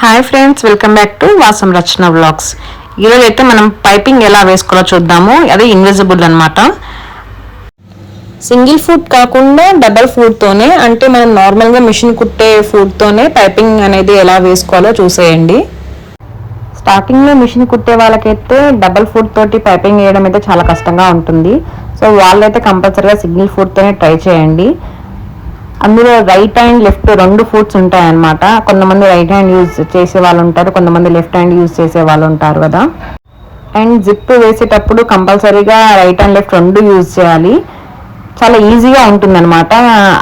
Hi friends welcome back to Vasam Rachana vlogs ఈరోజు అయితే మనం పైపింగ్ ఎలా వేసుకోవాలో చూద్దాము. అదే ఇన్విజిబుల్ అన్నమాట. సింగిల్ ఫుడ్ కాకుండా డబల్ ఫుడ్తోనే అంటే మనం నార్మల్గా మిషన్ కుట్టే ఫుడ్తోనే పైపింగ్ అనేది ఎలా వేసుకోవాలో చూసేయండి. స్టార్టింగ్లో మిషన్ కుట్టే వాళ్ళకైతే డబల్ ఫుడ్ తోటి పైపింగ్ వేయడం అయితే చాలా కష్టంగా ఉంటుంది. సో వాళ్ళైతే కంపల్సరీగా సింగిల్ ఫుడ్తోనే ట్రై చేయండి. అందులో రైట్ హ్యాండ్ లెఫ్ట్ రెండు ఫుడ్స్ ఉంటాయన్నమాట. కొంతమంది రైట్ హ్యాండ్ యూజ్ చేసే వాళ్ళు ఉంటారు కొంతమంది లెఫ్ట్ హ్యాండ్ యూజ్ చేసే వాళ్ళు ఉంటారు కదా. అండ్ జిప్ వేసేటప్పుడు కంపల్సరీగా రైట్ అండ్ లెఫ్ట్ రెండు యూజ్ చేయాలి. చాలా ఈజీగా ఉంటుందన్నమాట.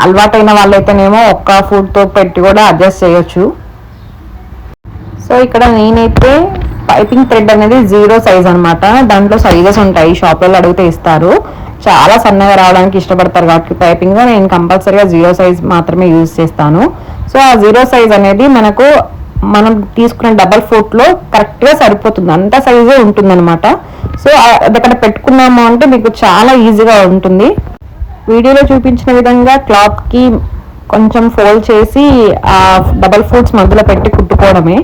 అలవాటైన వాళ్ళైతేనేమో ఒక్క ఫుడ్తో పెట్టి కూడా అడ్జస్ట్ చేయొచ్చు. సో ఇక్కడ నేనైతే పైపింగ్ థ్రెడ్ అనేది జీరో సైజ్ అనమాట దాంట్లో సైజెస్ ఉంటాయి. షాప్లలో అడిగితే ఇస్తారు. చాలా సన్నగా రావడానికి ఇష్టపడతారు కాబట్టి పైపింగ్ నేను కంపల్సరీగా జీరో సైజ్ మాత్రమే యూజ్ చేస్తాను. సో ఆ జీరో సైజ్ అనేది మనకు మనం తీసుకున్న డబల్ ఫోట్లో కరెక్ట్గా సరిపోతుంది. అంత సైజే ఉంటుందన్నమాట. సో అది అక్కడ పెట్టుకున్నాము అంటే మీకు చాలా ఈజీగా ఉంటుంది. వీడియోలో చూపించిన విధంగా క్లాత్కి కొంచెం ఫోల్డ్ చేసి ఆ డబల్ ఫుడ్స్ మధ్యలో పెట్టి కుట్టుకోవడమే.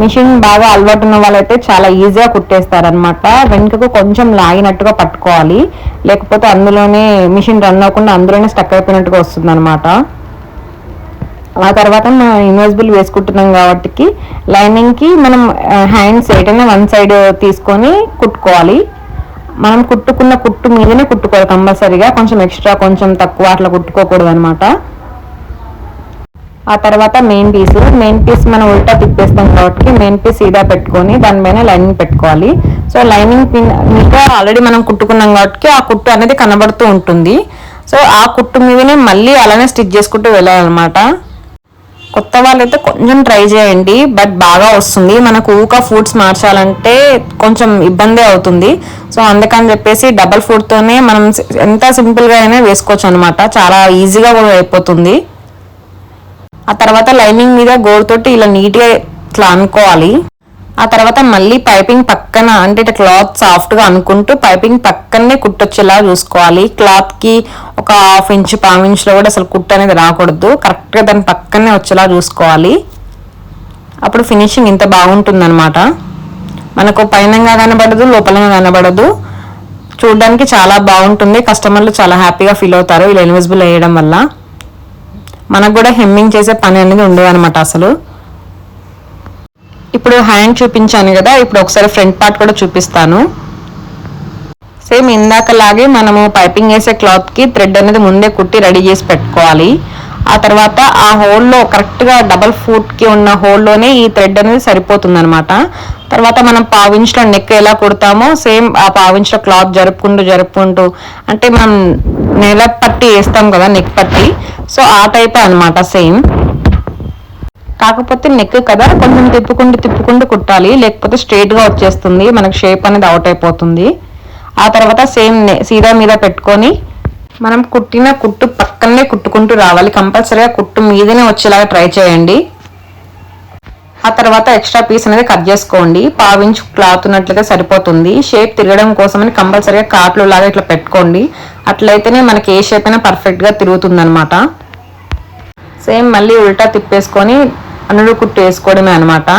మిషన్ బాగా అలవాటు ఉన్న వాళ్ళైతే చాలా ఈజీగా కుట్టేస్తారనమాట వెనుకకు కొంచెం లాగినట్టుగా పట్టుకోవాలి. లేకపోతే అందులోనే మిషన్ రన్ అవ్వకుండా అందులోనే స్టక్ అయిపోయినట్టుగా వస్తుంది అనమాట ఆ తర్వాత మనం ఇన్వెజిబుల్ వేసుకుంటున్నాం కాబట్టి లైనింగ్కి మనం హ్యాండ్స్ ఏటైనా వన్ సైడ్ తీసుకొని కుట్టుకోవాలి. మనం కుట్టుకున్న కుట్టు మీదనే కుట్టుకోవాలి కంపల్సరీగా. కొంచెం ఎక్స్ట్రా కొంచెం తక్కువ అట్లా కుట్టుకోకూడదు అనమాట ఆ తర్వాత మెయిన్ పీస్ మెయిన్ పీస్ మనం ఉల్టా తిప్పేస్తాం కాబట్టి మెయిన్ పీస్ సీదా పెట్టుకొని దానిపైన లైనింగ్ పెట్టుకోవాలి. సో లైనింగ్ మీద ఆల్రెడీ మనం కుట్టుకున్నాం కాబట్టి ఆ కుట్టు అనేది కనబడుతూ ఉంటుంది. సో ఆ కుట్టు మీదనే మళ్ళీ అలానే స్టిచ్ చేసుకుంటూ వెళ్ళాలన్నమాట. కొత్త వాళ్ళైతే కొంచెం ట్రై చేయండి బట్ బాగా వస్తుంది. మనకు ఊక ఫుడ్స్ మార్చాలంటే కొంచెం ఇబ్బంది అవుతుంది. సో అందుకని చెప్పేసి డబల్ ఫుడ్తోనే మనం ఎంత సింపుల్గా అయినా వేసుకోవచ్చు అనమాట చాలా ఈజీగా కూడా అయిపోతుంది. ఆ తర్వాత లైనింగ్ మీద గోరుతోటి ఇలా నీట్గా ఇట్లా అనుకోవాలి. ఆ తర్వాత మళ్ళీ పైపింగ్ పక్కన అంటే ఇట్లా క్లాత్ సాఫ్ట్గా అనుకుంటూ పైపింగ్ పక్కనే కుట్టొచ్చేలా చూసుకోవాలి. క్లాత్కి ఒక హాఫ్ ఇంచ్ పావు ఇంచ్లో కూడా అసలు కుట్ట అనేది రాకూడదు. కరెక్ట్గా దాని పక్కనే వచ్చేలా చూసుకోవాలి. అప్పుడు ఫినిషింగ్ ఇంత బాగుంటుందన్నమాట. మనకు పైనంగా కనబడదు లోపలంగా కనబడదు. చూడడానికి చాలా బాగుంటుంది. కస్టమర్లు చాలా హ్యాపీగా ఫీల్ అవుతారు. ఇలా ఇన్విజిబుల్ వేయడం వల్ల. మనకు కూడా హెమ్మింగ్ చేసే పని అనేది ఉండదు అనమాట అసలు. ఇప్పుడు హ్యాండ్ చూపించాను కదా ఇప్పుడు ఒకసారి ఫ్రంట్ పార్ట్ కూడా చూపిస్తాను. సేమ్ ఇందాకలాగే మనము పైపింగ్ వేసే క్లాత్కి థ్రెడ్ అనేది ముందే కుట్టి రెడీ చేసి పెట్టుకోవాలి. ఆ తర్వాత ఆ హోల్లో కరెక్ట్గా డబల్ ఫుట్కి ఉన్న హోల్లోనే ఈ థ్రెడ్ అనేది సరిపోతుంది అనమాట తర్వాత మనం పావించ్లో నెక్ ఎలా కుడతామో సేమ్ ఆ పావించ్లో క్లాత్ జరుపుకుంటూ జరుపుకుంటూ అంటే మనం నెల పట్టి వేస్తాం కదా నెక్ పట్టి సో ఆ టైపే అనమాట సేమ్. కాకపోతే నెక్ కదా కొంచెం తిప్పుకుంటూ తిప్పుకుంటూ కుట్టాలి లేకపోతే స్ట్రైట్గా వచ్చేస్తుంది మనకు షేప్ అనేది అవుట్ అయిపోతుంది. ఆ తర్వాత సేమ్ సీదా మీద పెట్టుకొని మనం కుట్టిన కుట్టు పక్కనే కుట్టుకుంటూ రావాలి. కంపల్సరీగా కుట్టు మీదనే వచ్చేలాగా ట్రై చేయండి. ఆ తర్వాత ఎక్స్ట్రా పీస్ అనేది కట్ చేసుకోండి. పావించు క్లాత్ ఉన్నట్లుగా సరిపోతుంది. షేప్ తిరగడం కోసమని కంపల్సరీగా కాట్లు లాగా ఇట్లా పెట్టుకోండి. అట్లయితేనే మనకి ఏ షేప్ అయినా పర్ఫెక్ట్గా తిరుగుతుంది అనమాట సేమ్ మళ్ళీ ఉల్టా తిప్పేసుకొని అనుడు కుట్టు వేసుకోవడమే అనమాట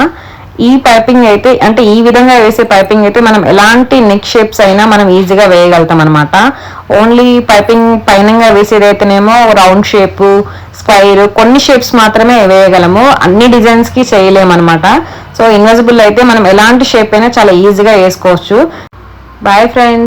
ఈ పైపింగ్ అయితే అంటే ఈ విధంగా వేసే పైపింగ్ అయితే మనం ఎలాంటి నెక్ షేప్స్ అయినా మనం ఈజీగా వేయగలుగుతాం అనమాట ఓన్లీ పైపింగ్ పైనంగా వేసేదైతేనేమో అయితేనేమో రౌండ్ షేప్ స్క్వైర్ కొన్ని షేప్స్ మాత్రమే వేయగలము. అన్ని డిజైన్స్కి చేయలేమన్నమాట. సో ఇన్వెజిబుల్ అయితే మనం ఎలాంటి షేప్ అయినా చాలా ఈజీగా వేసుకోవచ్చు. Bye friends